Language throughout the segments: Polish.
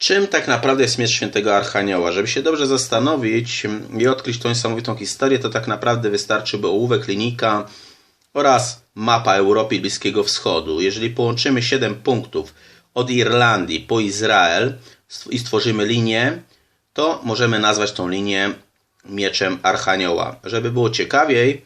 Czym tak naprawdę jest miecz świętego Archanioła? Żeby się dobrze zastanowić i odkryć tą niesamowitą historię, to tak naprawdę wystarczyłby ołówek, linika oraz mapa Europy i Bliskiego Wschodu. Jeżeli połączymy 7 punktów od Irlandii po Izrael i stworzymy linię, to możemy nazwać tą linię mieczem Archanioła. Żeby było ciekawiej,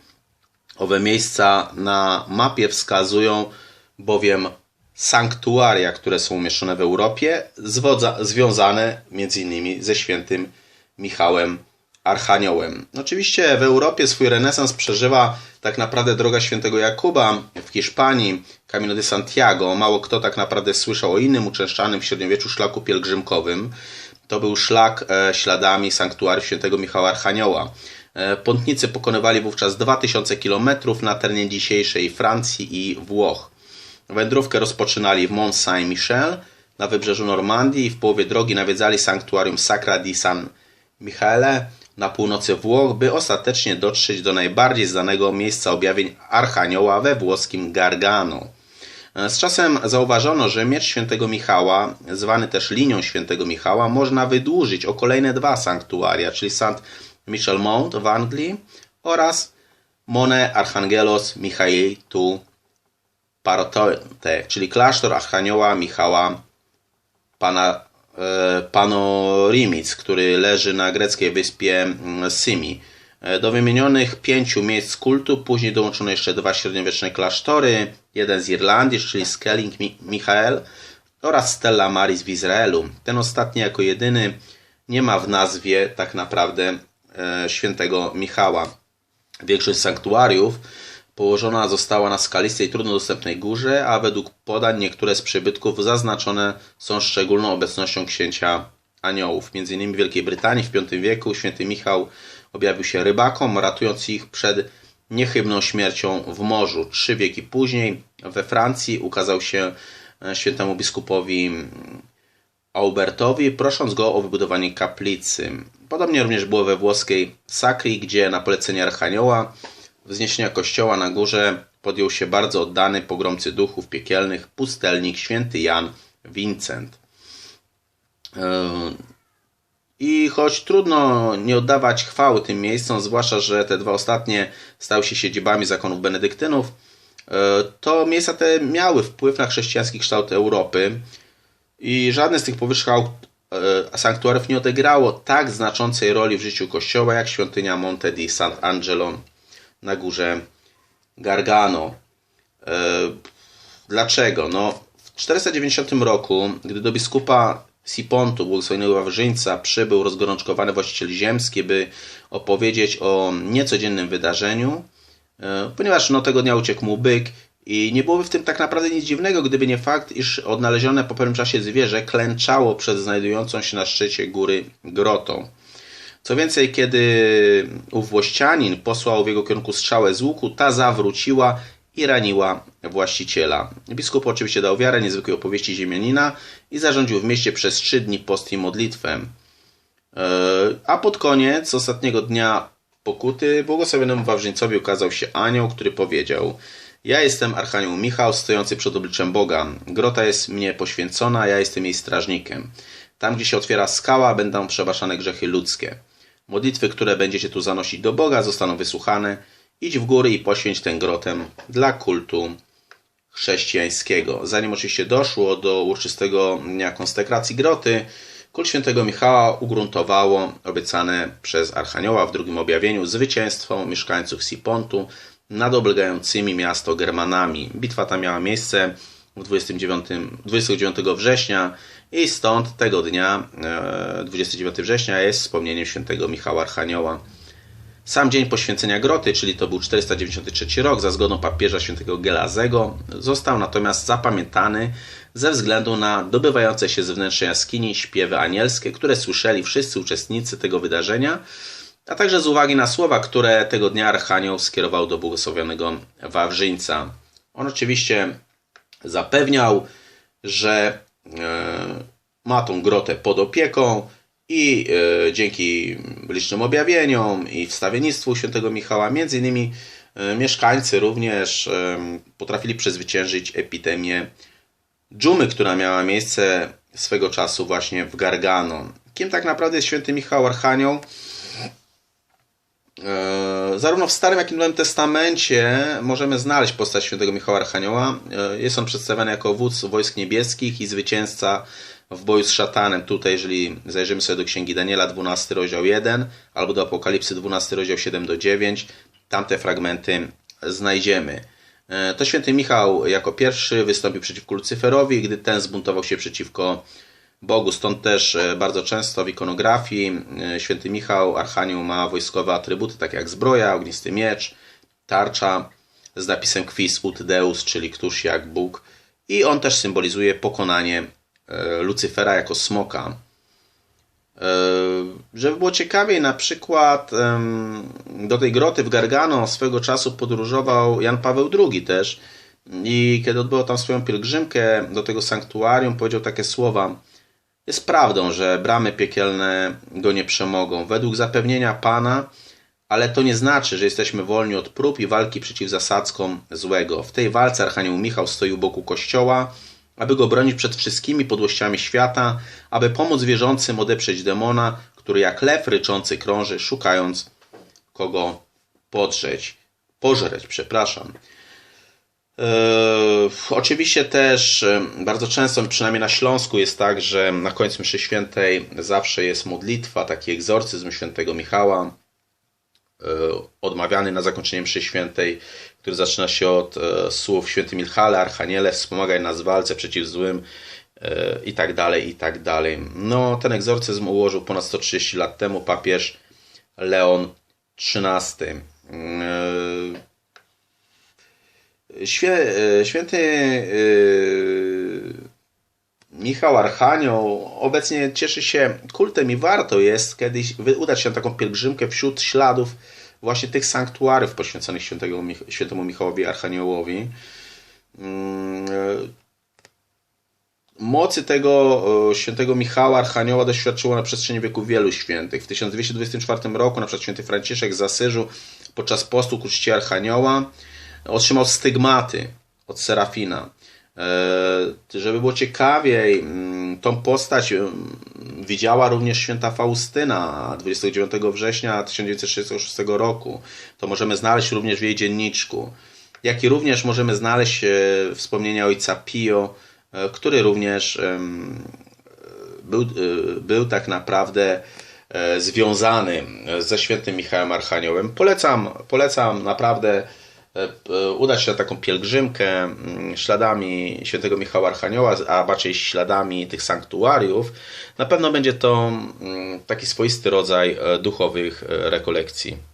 owe miejsca na mapie wskazują bowiem sanktuaria, które są umieszczone w Europie, zwodza, związane m.in. ze świętym Michałem Archaniołem. Oczywiście w Europie swój renesans przeżywa tak naprawdę droga świętego Jakuba w Hiszpanii, Camino de Santiago. Mało kto tak naprawdę słyszał o innym uczęszczanym w średniowieczu szlaku pielgrzymkowym. To był szlak e, śladami sanktuarium świętego Michała Archanioła. E, pątnicy pokonywali wówczas 2000 km na terenie dzisiejszej Francji i Włoch. Wędrówkę rozpoczynali w Mont Saint-Michel na wybrzeżu Normandii i w połowie drogi nawiedzali sanktuarium Sacra di San Michele na północy Włoch, by ostatecznie dotrzeć do najbardziej znanego miejsca objawień Archanioła we włoskim Gargano. Z czasem zauważono, że miecz świętego Michała, zwany też linią świętego Michała, można wydłużyć o kolejne dwa sanktuaria, czyli St. Michel Mount w Anglii oraz Mone Archangelos Michael tu Parote, czyli klasztor Archanioła Michała Pana, e, Panorimic, który leży na greckiej wyspie mm, Symi. E, do wymienionych pięciu miejsc kultu później dołączono jeszcze dwa średniowieczne klasztory, jeden z Irlandii, czyli Skelling Michael oraz Stella Maris w Izraelu. Ten ostatni jako jedyny nie ma w nazwie tak naprawdę e, świętego Michała. Większość sanktuariów położona została na skalistej, trudno dostępnej górze, a według podań niektóre z przybytków zaznaczone są szczególną obecnością księcia aniołów. Między innymi w Wielkiej Brytanii w V wieku święty Michał objawił się rybakom, ratując ich przed niechybną śmiercią w morzu. Trzy wieki później we Francji ukazał się e, świętemu biskupowi Aubertowi, prosząc go o wybudowanie kaplicy. Podobnie również było we włoskiej Sakri, gdzie na polecenie Archanioła wzniesienia kościoła na górze podjął się bardzo oddany pogromcy duchów piekielnych pustelnik święty Jan Vincent. E, I choć trudno nie oddawać chwały tym miejscom, zwłaszcza, że te dwa ostatnie stały się siedzibami zakonów benedyktynów, e, to miejsca te miały wpływ na chrześcijański kształt Europy i żadne z tych powyższych e, sanktuariów nie odegrało tak znaczącej roli w życiu Kościoła jak świątynia Monte di Sant'Angelo na górze Gargano. Dlaczego? No, w 490 roku, gdy do biskupa Sipontu, błogosławionego Wawrzyńca, przybył rozgorączkowany właściciel ziemski, by opowiedzieć o niecodziennym wydarzeniu, e, ponieważ no, tego dnia uciekł mu byk i nie byłoby w tym tak naprawdę nic dziwnego, gdyby nie fakt, iż odnalezione po pewnym czasie zwierzę klęczało przed znajdującą się na szczycie góry grotą. Co więcej, kiedy ów włościanin posłał w jego kierunku strzałę z łuku, ta zawróciła i raniła właściciela. Biskup oczywiście dał wiarę niezwykłej opowieści ziemianina i zarządził w mieście przez trzy dni post i modlitwę. E, a pod koniec ostatniego dnia pokuty błogosławionemu Wawrzyńcowi ukazał się anioł, który powiedział Ja jestem Archanioł Michał, stojący przed obliczem Boga. Grota jest mnie poświęcona, ja jestem jej strażnikiem. Tam, gdzie się otwiera skała, będą przebaczane grzechy ludzkie. Modlitwy, które będziecie tu zanosić do Boga, zostaną wysłuchane Idź w góry i poświęć tę grotę dla kultu chrześcijańskiego. Zanim oczywiście doszło do uroczystego dnia konsekracji groty, kult świętego Michała ugruntowało obiecane przez Archanioła w drugim objawieniu zwycięstwo mieszkańców Sipontu nad oblegającymi miasto Germanami. Bitwa ta miała miejsce 29, 29 września i stąd tego dnia, 29 e, września, jest wspomnieniem świętego Michała Archanioła. Sam dzień poświęcenia groty, czyli to był 493 rok, za zgodą papieża świętego Gelazego, został natomiast zapamiętany ze względu na dobywające się z wnętrza jaskini śpiewy anielskie, które słyszeli wszyscy uczestnicy tego wydarzenia, a także z uwagi na słowa, które tego dnia Archanioł skierował do błogosławionego Wawrzyńca. On oczywiście zapewniał, że e, ma tą grotę pod opieką, i e, dzięki licznym objawieniom i wstawiennictwu świętego Michała, między innymi e, mieszkańcy również potrafili przezwyciężyć epidemię dżumy, która miała miejsce swego czasu właśnie w Gargano. Kim tak naprawdę jest święty Michał Archanioł? E, zarówno w Starym, jak i Nowym Testamencie możemy znaleźć postać świętego Michała Archanioła. E, jest on przedstawiany jako wódz wojsk niebieskich i zwycięzca w boju z szatanem. Tutaj, jeżeli zajrzymy sobie do Księgi Daniela, 12 rozdział 1, albo do Apokalipsy, 12 rozdział 7 do 9, tamte fragmenty znajdziemy. E, to święty Michał jako pierwszy wystąpił przeciwko Lucyferowi, gdy ten zbuntował się przeciwko Bogu. Stąd też e, bardzo często w ikonografii e, święty Michał, Archanioł ma wojskowe atrybuty, takie jak zbroja, ognisty miecz, tarcza z napisem Quis ut Deus, czyli któż jak Bóg. I on też symbolizuje pokonanie Lucyfera jako smoka. Żeby było ciekawiej, na przykład do tej groty w Gargano swego czasu podróżował Jan Paweł II też i kiedy odbywał tam swoją pielgrzymkę do tego sanktuarium, powiedział takie słowa jest prawdą, że bramy piekielne go nie przemogą. Według zapewnienia Pana, ale to nie znaczy, że jesteśmy wolni od prób i walki przeciw zasadzkom złego. W tej walce Archanioł Michał stoi u boku Kościoła, aby go bronić przed wszystkimi podłościami świata, aby pomóc wierzącym odeprzeć demona, który jak lew ryczący krąży, szukając kogo podrzeć. Pożreć, przepraszam. Eee, oczywiście też e, bardzo często, przynajmniej na Śląsku, jest tak, że na końcu mszy świętej zawsze jest modlitwa, taki egzorcyzm świętego Michała, e, odmawiany na zakończenie mszy świętej, który zaczyna się od słów święty Michale, Archaniele, wspomagaj nas w walce przeciw złym i tak dalej, i tak dalej. No, ten egzorcyzm ułożył ponad 130 lat temu papież Leon XIII. Świe, święty Michał Archanioł obecnie cieszy się kultem i warto jest kiedyś udać się na taką pielgrzymkę wśród śladów właśnie tych sanktuarów poświęconych świętego, świętemu Michałowi Archaniołowi. Mocy tego świętego Michała Archanioła doświadczyło na przestrzeni wieku wielu świętych. W 1224 roku na przykład święty Franciszek z Asyżu podczas postu ku czci Archanioła otrzymał stygmaty od Serafina. E, żeby było ciekawiej, mm, tą postać mm, widziała również święta Faustyna 29 września 1936 roku. To możemy znaleźć również w jej dzienniczku. Jak i również możemy znaleźć e, wspomnienia ojca Pio, e, który również był, był tak naprawdę związany ze świętym Michałem Archaniołem. Polecam, polecam naprawdę udać się na taką pielgrzymkę mm, śladami świętego Michała Archanioła, a raczej śladami tych sanktuariów, na pewno będzie to mm, taki swoisty rodzaj e, duchowych rekolekcji.